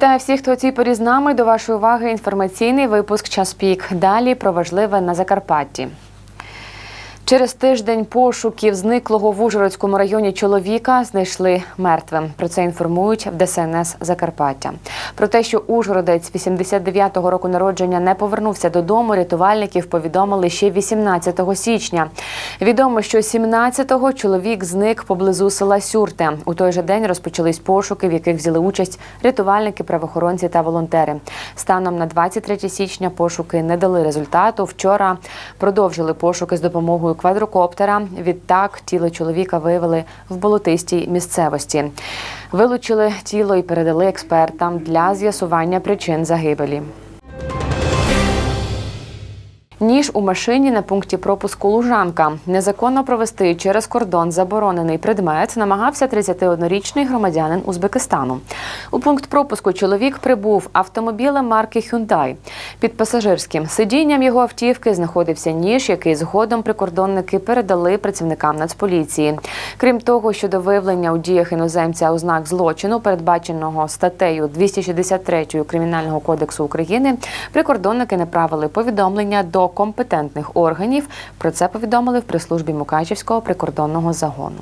Вітаю всіх, хто у цій порі з нами. До вашої уваги інформаційний випуск Час пік. Далі про важливе на Закарпатті. Через тиждень пошуків зниклого в Ужгородському районі чоловіка знайшли мертвим. Про це інформують в ДСНС Закарпаття. Про те, що Ужгородець 89-го року народження не повернувся додому, рятувальників повідомили ще 18 січня. Відомо, що 17-го чоловік зник поблизу села Сюрте. У той же день розпочались пошуки, в яких взяли участь рятувальники, правоохоронці та волонтери. Станом на 23 січня пошуки не дали результату. Вчора продовжили пошуки з допомогою квадрокоптера. Відтак тіло чоловіка виявили в болотистій місцевості. Вилучили тіло і передали експертам для з'ясування причин загибелі. Ніж у машині на пункті пропуску Лужанка. Незаконно провести через кордон заборонений предмет намагався 31-річний громадянин Узбекистану. У пункт пропуску чоловік прибув автомобілем марки Hyundai. Під пасажирським сидінням його автівки знаходився ніж, який згодом прикордонники передали працівникам Нацполіції. Крім того, щодо виявлення у діях іноземця ознак злочину, передбаченого статтею 263 Кримінального кодексу України, прикордонники направили повідомлення до компетентних органів. Про це повідомили в прес-службі Мукачівського прикордонного загону.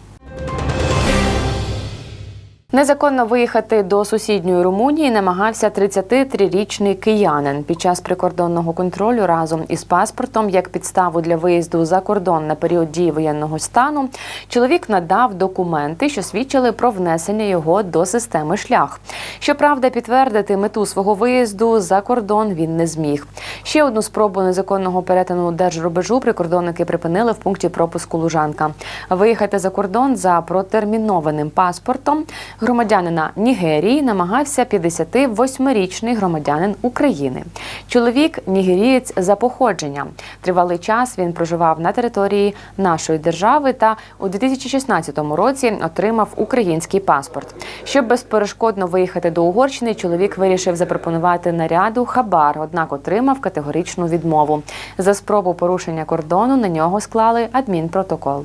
Незаконно виїхати до сусідньої Румунії намагався 33-річний киянин. Під час прикордонного контролю разом із паспортом, як підставу для виїзду за кордон на період дії воєнного стану, чоловік надав документи, що свідчили про внесення його до системи шлях. Щоправда, підтвердити мету свого виїзду за кордон він не зміг. Ще одну спробу незаконного перетину держрубежу прикордонники припинили в пункті пропуску Лужанка. Виїхати за кордон за протермінованим паспортом громадянина Нігерії намагався 58-річний громадянин України. Чоловік нігерієць за походженням. Тривалий час він проживав на території нашої держави та у 2016 році отримав український паспорт. Щоб безперешкодно виїхати до Угорщини, чоловік вирішив запропонувати наряду хабар, однак отримав категоричну відмову. За спробу порушення кордону на нього склали адмінпротокол.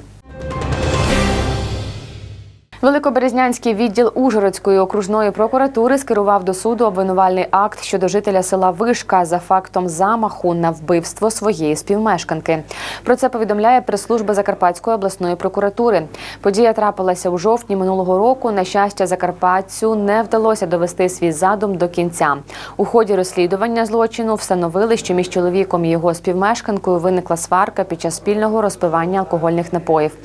Великоберезнянський відділ Ужгородської окружної прокуратури скерував до суду обвинувальний акт щодо жителя села Вишка за фактом замаху на вбивство своєї співмешканки. Про це повідомляє прес-служба Закарпатської обласної прокуратури. Подія трапилася у жовтні минулого року. На щастя, Закарпатцю не вдалося довести свій задум до кінця. У ході розслідування злочину встановили, що між чоловіком і його співмешканкою виникла сварка під час спільного розпивання алкогольних напоїв.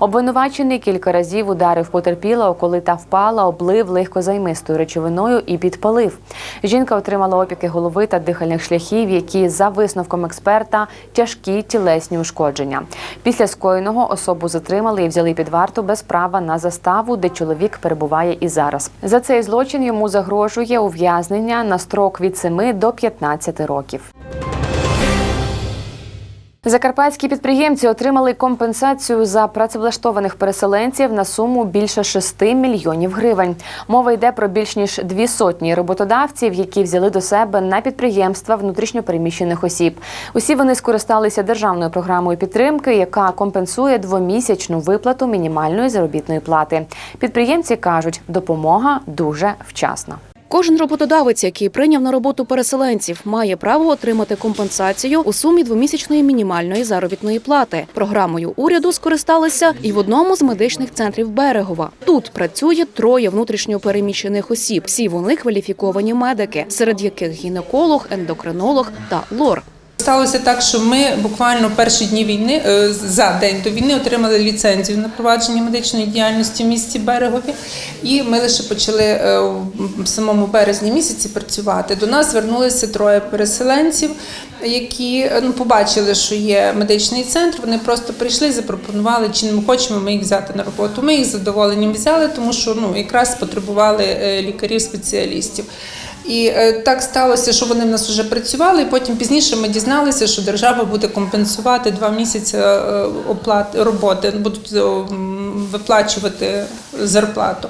Обвинувачений кілька разів ударив потерпілого, коли та впала, облив легкозаймистою речовиною і підпалив. Жінка отримала опіки голови та дихальних шляхів, які за висновком експерта тяжкі тілесні ушкодження. Після скоєного особу затримали і взяли під варту без права на заставу, де чоловік перебуває і зараз. За цей злочин йому загрожує ув'язнення на строк від 7 до 15 років. Закарпатські підприємці отримали компенсацію за працевлаштованих переселенців на суму більше 6 мільйонів гривень. Мова йде про більш ніж дві сотні роботодавців, які взяли до себе на підприємства внутрішньопереміщених осіб. Усі вони скористалися державною програмою підтримки, яка компенсує двомісячну виплату мінімальної заробітної плати. Підприємці кажуть, допомога дуже вчасна. Кожен роботодавець, який прийняв на роботу переселенців, має право отримати компенсацію у сумі двомісячної мінімальної заробітної плати. Програмою уряду скористалися і в одному з медичних центрів Берегова. Тут працює троє внутрішньопереміщених осіб. Всі вони кваліфіковані медики, серед яких гінеколог, ендокринолог та лор. Сталося так, що ми буквально перші дні війни е, за день до війни отримали ліцензію на провадження медичної діяльності в місті Берегові, і ми лише почали е, в самому березні місяці працювати. До нас звернулися троє переселенців, які е, ну, побачили, що є медичний центр. Вони просто прийшли запропонували, чи не ми хочемо ми їх взяти на роботу. Ми їх задоволенням взяли, тому що ну якраз потребували лікарів-спеціалістів. І е, так сталося, що вони в нас вже працювали. і Потім пізніше ми дізналися, що держава буде компенсувати два місяці е, оплати роботи, будуть е, виплачувати зарплату.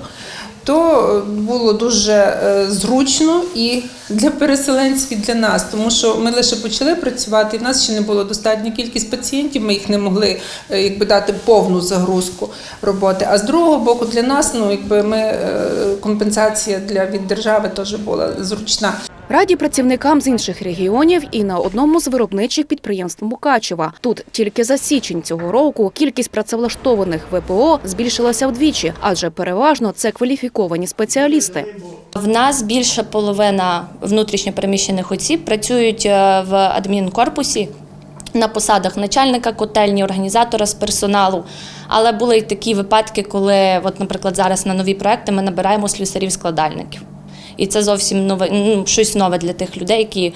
То е, було дуже е, зручно і для переселенців, і для нас, тому що ми лише почали працювати, і в нас ще не було достатньої кількість пацієнтів. Ми їх не могли е, якби дати повну загрузку роботи. А з другого боку, для нас ну якби ми компенсація для від держави теж була зручна. Раді працівникам з інших регіонів і на одному з виробничих підприємств Мукачева. Тут тільки за січень цього року кількість працевлаштованих ВПО збільшилася вдвічі, адже переважно це кваліфіковані спеціалісти. В нас більше половина внутрішньопереміщених осіб працюють е, в адмінкорпусі на посадах начальника котельні, організатора з персоналу. Але були й такі випадки, коли, от, наприклад, зараз на нові проекти ми набираємо слюсарів-складальників. І це зовсім нове, ну, щось нове для тих людей, які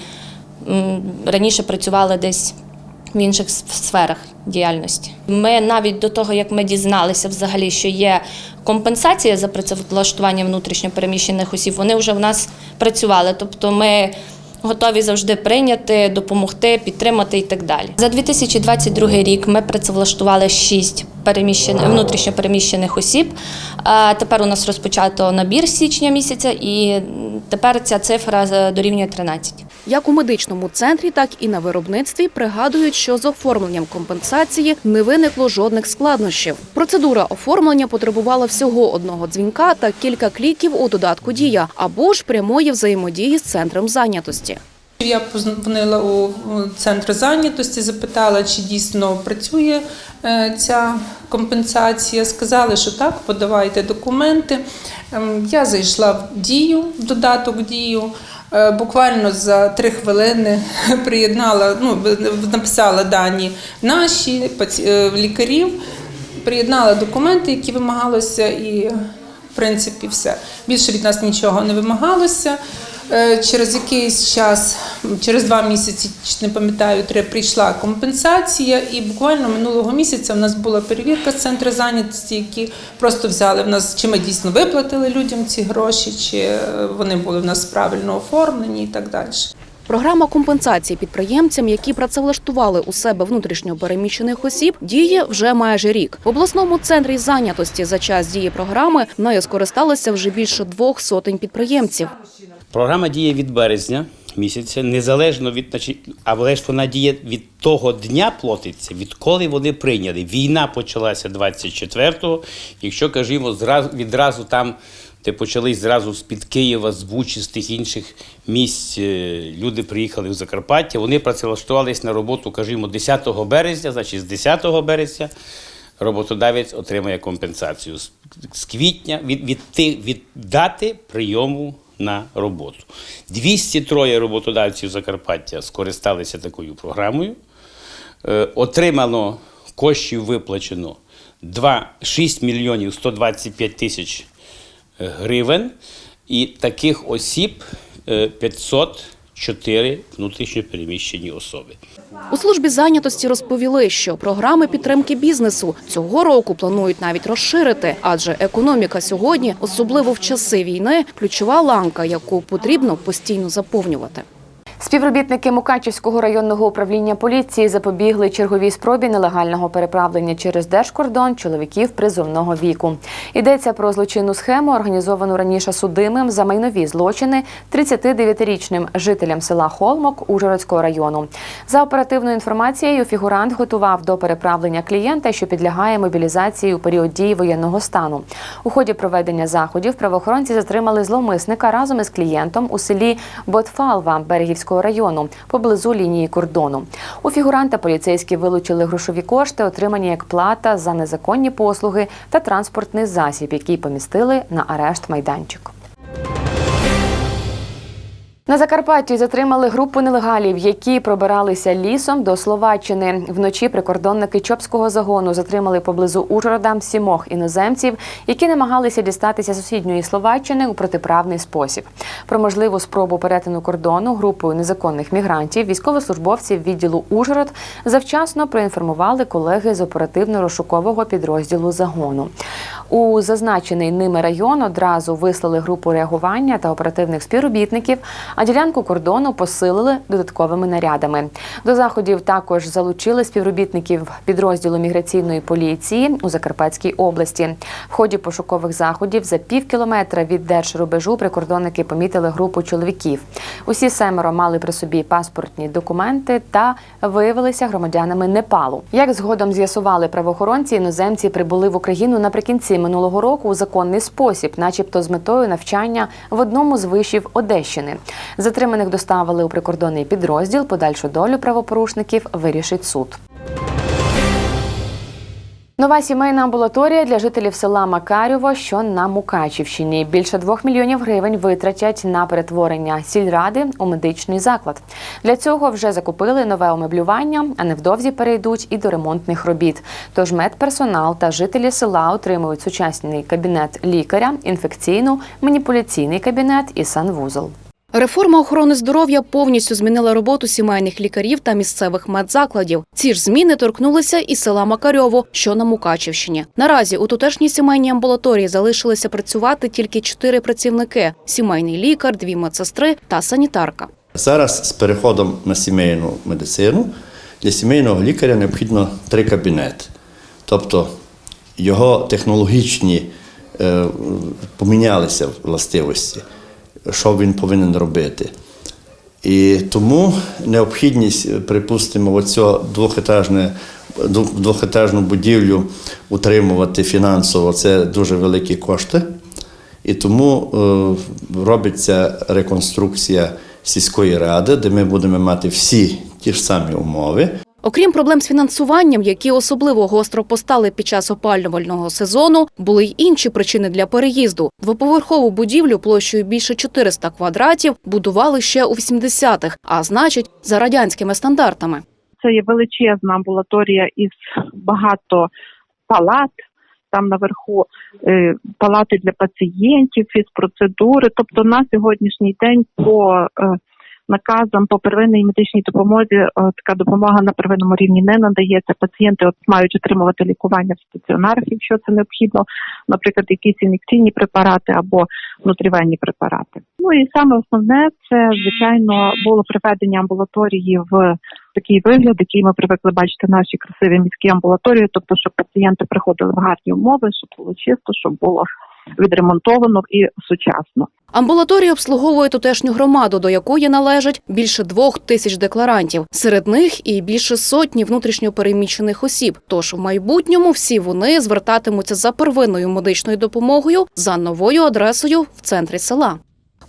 раніше працювали десь в інших сферах діяльності. Ми навіть до того, як ми дізналися взагалі, що є компенсація за працевлаштування внутрішньопереміщених осіб, вони вже в нас працювали. Тобто ми готові завжди прийняти, допомогти, підтримати і так далі. За 2022 рік ми працевлаштували 6 переміщених внутрішньопереміщених осіб. А Тепер у нас розпочато набір січня місяця, і тепер ця цифра е, дорівнює 13. Як у медичному центрі, так і на виробництві пригадують, що з оформленням компенсації не виникло жодних складнощів. Процедура оформлення потребувала всього одного дзвінка та кілька кліків у додатку Дія або ж прямої взаємодії з центром зайнятості. Я позвонила у центр зайнятості, запитала, чи дійсно працює е, ця компенсація. Сказали, що так, подавайте документи. Ем, Я зайшла в дію, в додаток дію. Е, Буквально за три хвилини приєднала, ну, написала дані наші е, лікарів, приєднала документи, які вимагалося, і в принципі все. Більше від нас нічого не вимагалося. Е, Через якийсь час, через два місяці, не пам'ятаю, три прийшла компенсація, і буквально минулого місяця в нас була перевірка з центру зайнятості, які просто взяли в нас, чи ми дійсно виплатили людям ці гроші, чи е, вони були в нас правильно оформлені і так далі. Програма компенсації підприємцям, які працевлаштували у себе внутрішньо переміщених осіб, діє вже майже рік. В обласному центрі зайнятості за час дії програми нею скористалися вже більше двох сотень підприємців. Програма діє від березня місяця, незалежно від але ж вона діє від того дня платиться, відколи вони прийняли. Війна почалася 24-го. Якщо кажімо, зразу відразу там, де почались зразу з-під Києва, з Бучі, з тих інших місць, е, люди приїхали в Закарпаття. Вони працевлаштувались на роботу, кажімо, 10 березня, значить з 10 березня. Роботодавець отримує компенсацію з, з квітня від, від, від дати прийому на роботу. 203 роботодавців Закарпаття скористалися такою програмою. Е, отримано коштів виплачено 2, 6 мільйонів 125 тисяч гривень, і таких осіб е, 500 чотири внутрішньопереміщені особи. У службі зайнятості розповіли, що програми підтримки бізнесу цього року планують навіть розширити, адже економіка сьогодні, особливо в часи війни, ключова ланка, яку потрібно постійно заповнювати. Співробітники Мукачівського районного управління поліції запобігли черговій спробі нелегального переправлення через держкордон чоловіків призовного віку. Йдеться про злочинну схему, організовану раніше судимим за майнові злочини 39-річним жителям села Холмок Ужгородського району. За оперативною інформацією, фігурант готував до переправлення клієнта, що підлягає мобілізації у період дії воєнного стану. У ході проведення заходів правоохоронці затримали зловмисника разом із клієнтом у селі Ботфалва Берегівського району поблизу лінії кордону. У фігуранта поліцейські вилучили грошові кошти, отримані як плата за незаконні послуги та транспортний засіб, який помістили на арешт майданчик. На Закарпатті затримали групу нелегалів, які пробиралися лісом до Словаччини. Вночі прикордонники Чопського загону затримали поблизу Ужгорода сімох іноземців, які намагалися дістатися сусідньої Словаччини у протиправний спосіб. Про можливу спробу перетину кордону групою незаконних мігрантів військовослужбовців відділу Ужгород завчасно проінформували колеги з оперативно-розшукового підрозділу загону. У зазначений ними район одразу вислали групу реагування та оперативних співробітників. А ділянку кордону посилили додатковими нарядами. До заходів також залучили співробітників підрозділу міграційної поліції у Закарпатській області. В ході пошукових заходів за пів кілометра від держрубежу прикордонники помітили групу чоловіків. Усі семеро мали при собі паспортні документи та виявилися громадянами Непалу. Як згодом з'ясували правоохоронці, іноземці прибули в Україну наприкінці минулого року у законний спосіб, начебто з метою навчання в одному з вишів Одещини. Затриманих доставили у прикордонний підрозділ. Подальшу долю правопорушників вирішить суд. Нова сімейна амбулаторія для жителів села Макарєво, що на Мукачівщині. Більше двох мільйонів гривень витратять на перетворення сільради у медичний заклад. Для цього вже закупили нове умеблювання, а невдовзі перейдуть і до ремонтних робіт. Тож медперсонал та жителі села отримують сучасний кабінет лікаря, інфекційну, маніпуляційний кабінет і санвузол. Реформа охорони здоров'я повністю змінила роботу сімейних лікарів та місцевих медзакладів. Ці ж зміни торкнулися і села Макарьово, що на Мукачівщині. Наразі у тутешній сімейній амбулаторії залишилися працювати тільки чотири працівники: сімейний лікар, дві медсестри та санітарка. Зараз з переходом на сімейну медицину для сімейного лікаря необхідно три кабінети. Тобто його технологічні е, помінялися властивості, що він повинен робити. І тому необхідність, припустимо, оцю двохетажне, двохетажну будівлю утримувати фінансово це дуже великі кошти. І тому е, робиться реконструкція сільської ради, де ми будемо мати всі ті ж самі умови. Окрім проблем з фінансуванням, які особливо гостро постали під час опалювального сезону, були й інші причини для переїзду. Двоповерхову будівлю площею більше 400 квадратів будували ще у 80-х, а значить, за радянськими стандартами. Це є величезна амбулаторія із багато палат. Там наверху е, палати для пацієнтів, фізпроцедури. Тобто на сьогоднішній день по наказам по первинній медичній допомозі е, така допомога на первинному рівні не надається. Пацієнти от мають отримувати лікування в стаціонарах, якщо це необхідно, наприклад, якісь ін'єкційні препарати або внутрівенні препарати. Ну і саме основне це звичайно було приведення амбулаторії в такий вигляд, який ми привикли бачити наші красиві міські амбулаторії, тобто, щоб пацієнти приходили в гарні умови, щоб було чисто, щоб було відремонтовано і сучасно. Амбулаторія обслуговує тутешню громаду, до якої належать більше двох тисяч декларантів. Серед них і більше сотні внутрішньопереміщених осіб. Тож в майбутньому всі вони звертатимуться за первинною медичною допомогою за новою адресою в центрі села.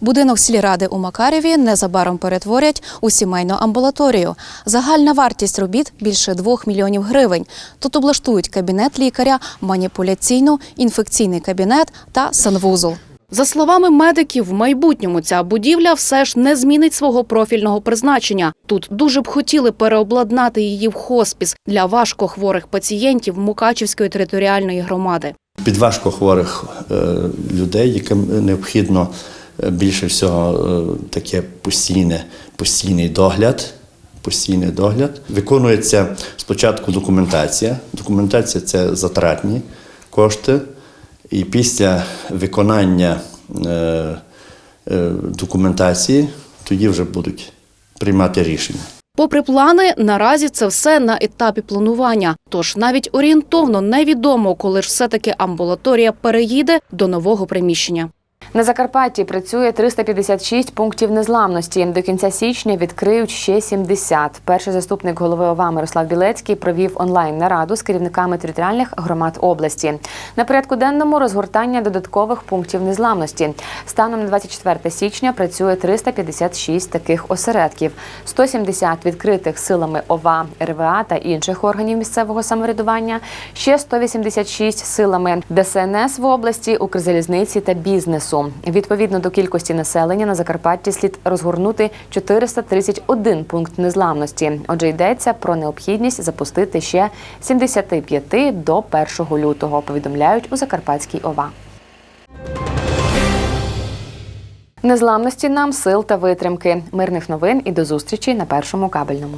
Будинок сільради у Макарєві незабаром перетворять у сімейну амбулаторію. Загальна вартість робіт більше 2 мільйонів гривень. Тут облаштують кабінет лікаря, маніпуляційну, інфекційний кабінет та санвузол. За словами медиків, в майбутньому ця будівля все ж не змінить свого профільного призначення. Тут дуже б хотіли переобладнати її в хоспіс для важкохворих пацієнтів Мукачівської територіальної громади. Під важкохворих е, людей, яким необхідно більше всього е, таке постійне, постійний догляд. Постійний догляд. Виконується спочатку документація. Документація це затратні кошти. І після виконання е, е, документації тоді вже будуть приймати рішення. Попри плани, наразі це все на етапі планування. Тож навіть орієнтовно невідомо, коли ж все-таки амбулаторія переїде до нового приміщення. На Закарпатті працює 356 пунктів незламності. До кінця січня відкриють ще 70. Перший заступник голови ОВА Мирослав Білецький провів онлайн нараду з керівниками територіальних громад області. На порядку денному розгортання додаткових пунктів незламності. Станом на 24 січня працює 356 таких осередків, 170 відкритих силами ОВА, РВА та інших органів місцевого самоврядування, ще 186 силами ДСНС в області, Укрзалізниці та бізнесу. Відповідно до кількості населення на Закарпатті слід розгорнути 431 пункт незламності. Отже, йдеться про необхідність запустити ще 75 до 1 лютого. Повідомляють у Закарпатській ОВА. Незламності нам сил та витримки. Мирних новин і до зустрічі на першому кабельному.